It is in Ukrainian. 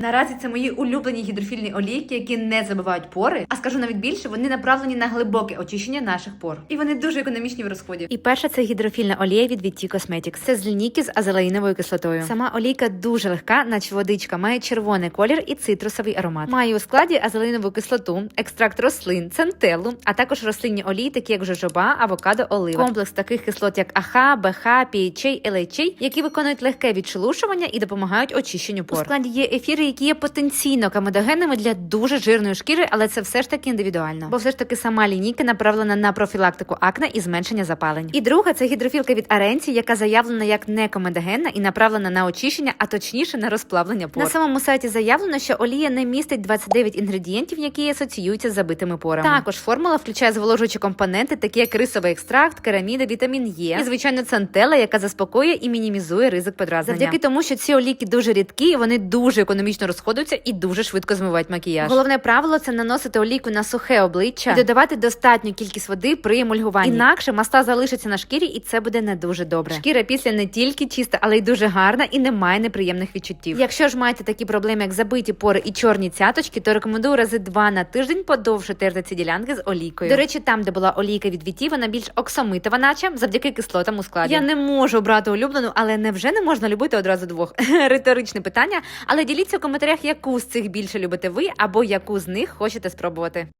Наразі це мої улюблені гідрофільні олійки, які не забивають пори. А скажу навіть більше, вони направлені на глибоке очищення наших пор. І вони дуже економічні в розході. І перша це гідрофільна олія від VT Cosmetics. Це з лінійки з азелаїновою кислотою. Сама олійка дуже легка, наче водичка, має червоний колір і цитрусовий аромат. Має у складі азелаїнову кислоту, екстракт рослин, центелу, а також рослинні олії, такі як жожоба, авокадо, олива. Комплекс таких кислот, як АХ, БХ, PHA, LHA, які виконують легке відшелушування і допомагають очищенню пор. У складі є ефіри, які є потенційно камедогенними для дуже жирної шкіри, але це все ж таки індивідуально. Бо все ж таки сама лінійка направлена на профілактику акне і зменшення запалень. І друга це гідрофілка від Аренці, яка заявлена як некомедогенна і направлена на очищення, а точніше на розплавлення пор. На самому сайті заявлено, що олія не містить 29 інгредієнтів, які асоціюються з забитими порами. Також формула включає зволожуючі компоненти, такі як рисовий екстракт, кераміда, вітамін Е і звичайно центела, яка заспокоює і мінімізує ризик подразнення. Завдяки тому, що ці олійки дуже рідкі, вони дуже економічно розходуються і дуже швидко змивають макіяж. Головне правило це наносити олійку на сухе обличчя і додавати достатню кількість води при емульгуванні. Інакше маста залишиться на шкірі, і це буде не дуже добре. Шкіра після не тільки чиста, але й дуже гарна і не має неприємних відчуттів. Якщо ж маєте такі проблеми, як забиті пори і чорні цяточки, то рекомендую рази два на тиждень подовше терти ці ділянки з олійкою. До речі, там, де була олійка від віті, вона більш оксамитова, наче завдяки кислотам у складі. Я не можу обрати улюблену, але невже не можна любити одразу двох? Риторичне питання. Але діліться в коментарях, яку з цих більше любите ви, або яку з них хочете спробувати.